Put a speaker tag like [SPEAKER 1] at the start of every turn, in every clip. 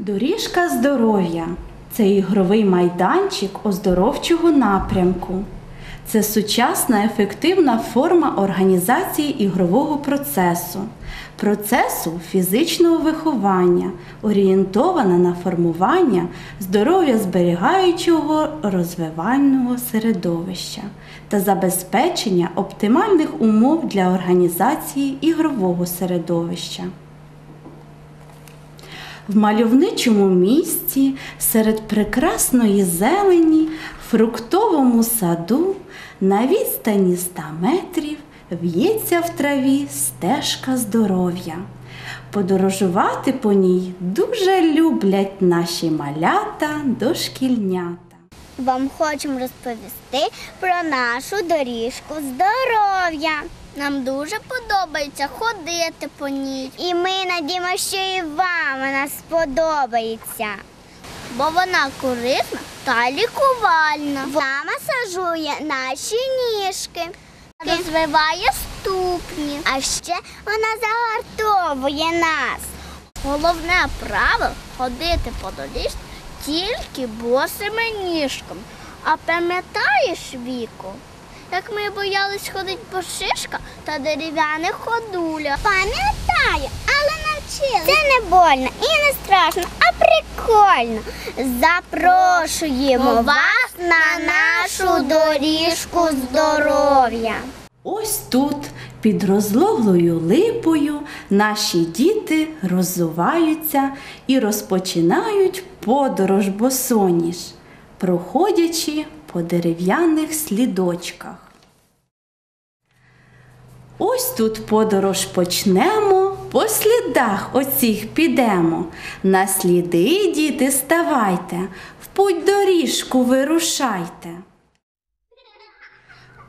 [SPEAKER 1] Доріжка здоров'я це ігровий майданчик оздоровчого напрямку. Це сучасна ефективна форма організації ігрового процесу, процесу фізичного виховання, орієнтована на формування здоров'я зберігаючого розвивального середовища та забезпечення оптимальних умов для організації ігрового середовища. В мальовничому місті серед прекрасної зелені, фруктовому саду, на відстані ста метрів в'ється в траві стежка здоров'я. Подорожувати по ній дуже люблять наші малята дошкільнята.
[SPEAKER 2] Вам хочемо розповісти про нашу доріжку здоров'я. Нам дуже подобається ходити по ній. І ми надіємо, що і вам вона сподобається. Бо вона корисна та лікувальна. Вона масажує наші ніжки, розвиває ступні, а ще вона загартовує нас. Головне правило ходити по доріжці тільки босими ніжками. А пам'ятаєш віку? Як ми боялись ходити по шишках та дерев'яних ходулях. Пам'ятаю, але навчили. Це не больно і не страшно, а прикольно. Запрошуємо вас на нашу доріжку здоров'я.
[SPEAKER 1] Ось тут, під розлоглою липою, наші діти роззуваються і розпочинають подорож босоніж, проходячи по дерев'яних слідочках. Ось тут подорож почнемо, по слідах оцих підемо. На сліди, діти, ставайте, в путь доріжку вирушайте.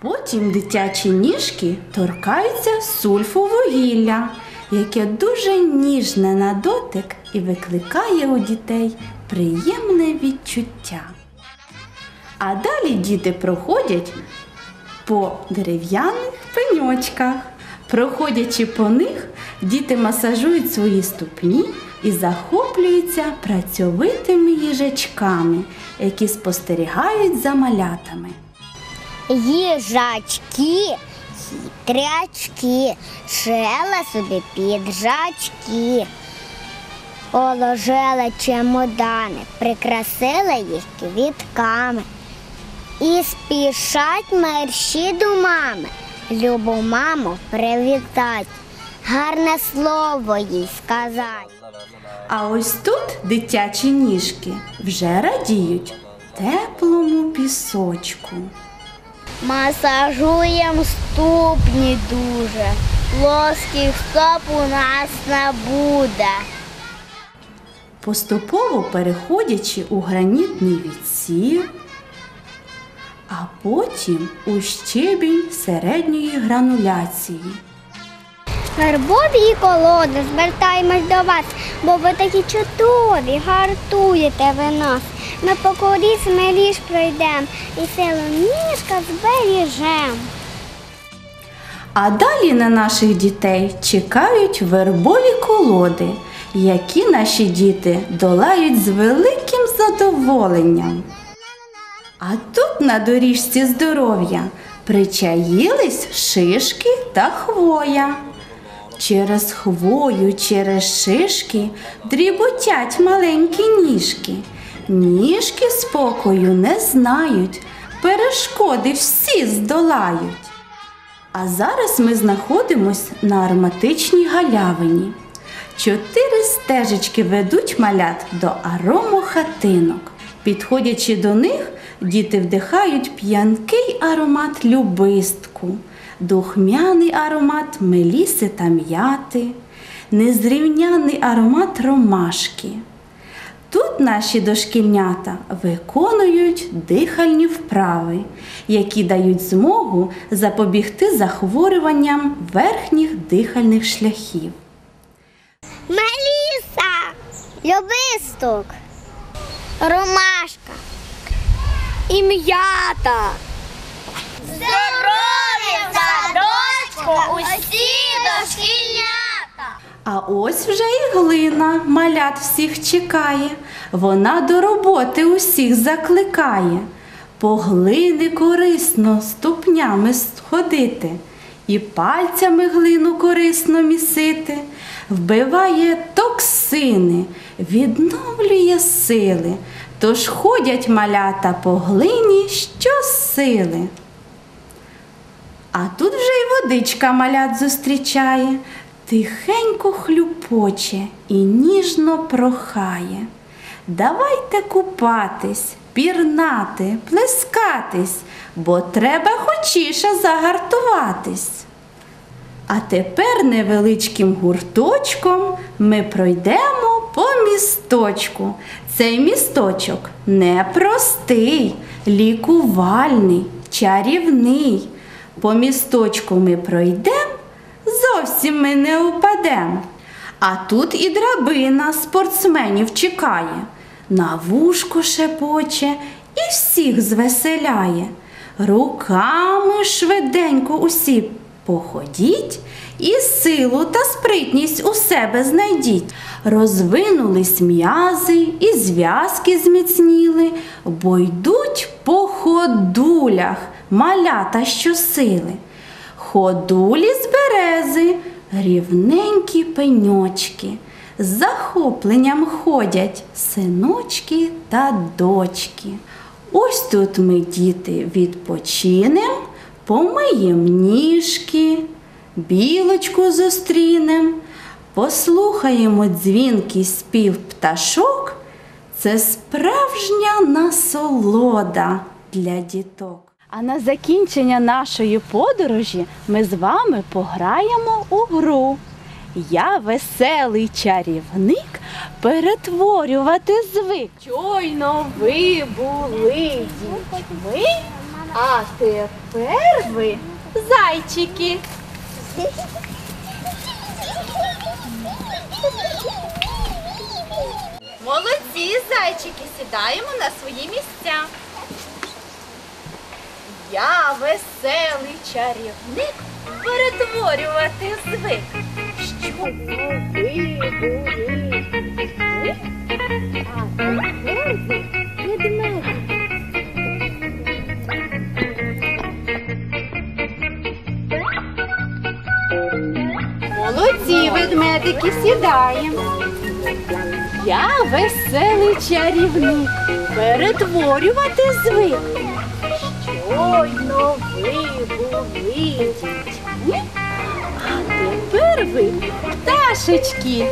[SPEAKER 1] Потім дитячі ніжки торкаються сульфовугілля, яке дуже ніжне на дотик і викликає у дітей приємне відчуття. А далі діти проходять по дерев'яних пеньочках. Проходячи по них, діти масажують свої ступні і захоплюються працьовитими їжачками, які спостерігають за малятами.
[SPEAKER 2] Їжачки, хитрячки, шела собі піджачки. Положила чемодани, прикрасила їх квітками. І спішать мерщі думами, любу маму привітать, гарне слово їй сказать.
[SPEAKER 1] А ось тут дитячі ніжки вже радіють теплому пісочку.
[SPEAKER 2] Масажуєм ступні дуже, плоских стоп у нас не буде.
[SPEAKER 1] Поступово переходячи у гранітний відсів, а потім у щебінь середньої грануляції.
[SPEAKER 2] Вербові колоди, звертаємось до вас, бо ви такі чудові, гартуєте ви нас. Ми по корі смеліш пройдем і силу ніжка зберіжем.
[SPEAKER 1] А далі на наших дітей чекають вербові колоди, які наші діти долають з великим задоволенням. А тут на доріжці здоров'я причаїлись шишки та хвоя. Через хвою, через шишки дріботять маленькі ніжки. Ніжки спокою не знають, перешкоди всі здолають. А зараз ми знаходимось на ароматичній галявині. Чотири стежечки ведуть малят до аромохатинок. Підходячи до них, діти вдихають п'янкий аромат любистку, духмяний аромат меліси та м'яти, незрівняний аромат ромашки. Тут наші дошкільнята виконують дихальні вправи, які дають змогу запобігти захворюванням верхніх дихальних шляхів.
[SPEAKER 2] Меліса, любисток, ромашка і м'ята. Здоров'я в садочку усі дошкільнята.
[SPEAKER 1] А ось вже і глина малят всіх чекає, вона до роботи усіх закликає. По глини корисно ступнями ходити, і пальцями глину корисно місити, вбиває токсини, відновлює сили, тож ходять малята по глині щосили. А тут вже й водичка малят зустрічає, тихенько хлюпоче і ніжно прохає. Давайте купатись, пірнати, плескатись, бо треба хочіше загартуватись. А тепер невеличким гурточком ми пройдемо по місточку. Цей місточок непростий, лікувальний, чарівний. По місточку ми пройдемо, зовсім ми не упадем. А тут і драбина спортсменів чекає, на вушко шепоче і всіх звеселяє. Руками швиденько усі походіть і силу та спритність у себе знайдіть. Розвинулись м'язи і зв'язки зміцніли, бо йдуть по ходулях малята щосили. Ходулі з берези, рівненькі пеньочки, з захопленням ходять синочки та дочки. Ось тут ми, діти, відпочинем, помиєм ніжки, білочку зустрінем, послухаємо дзвінкий спів пташок. Це справжня насолода для діток. А на закінчення нашої подорожі ми з вами пограємо у гру. Я веселий чарівник перетворювати звик. Щойно ви були дітьми, а тепер ви зайчики. Молодці, зайчики, сідаємо на свої місця. Я веселий чарівник перетворювати звик. Молодці, ведмедики, сідаємо. Я веселий чарівник, перетворювати звик. Щойно ви були дітьми, а тепер пташечки.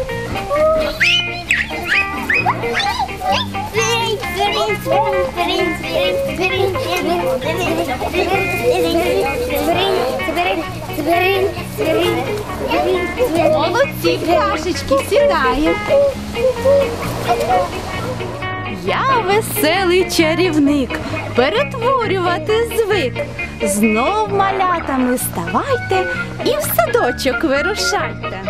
[SPEAKER 1] Молодці, пташечки, сідаємо. Я веселий чарівник, перетворювати звик. Знов малятами ставайте і в садочок вирушайте.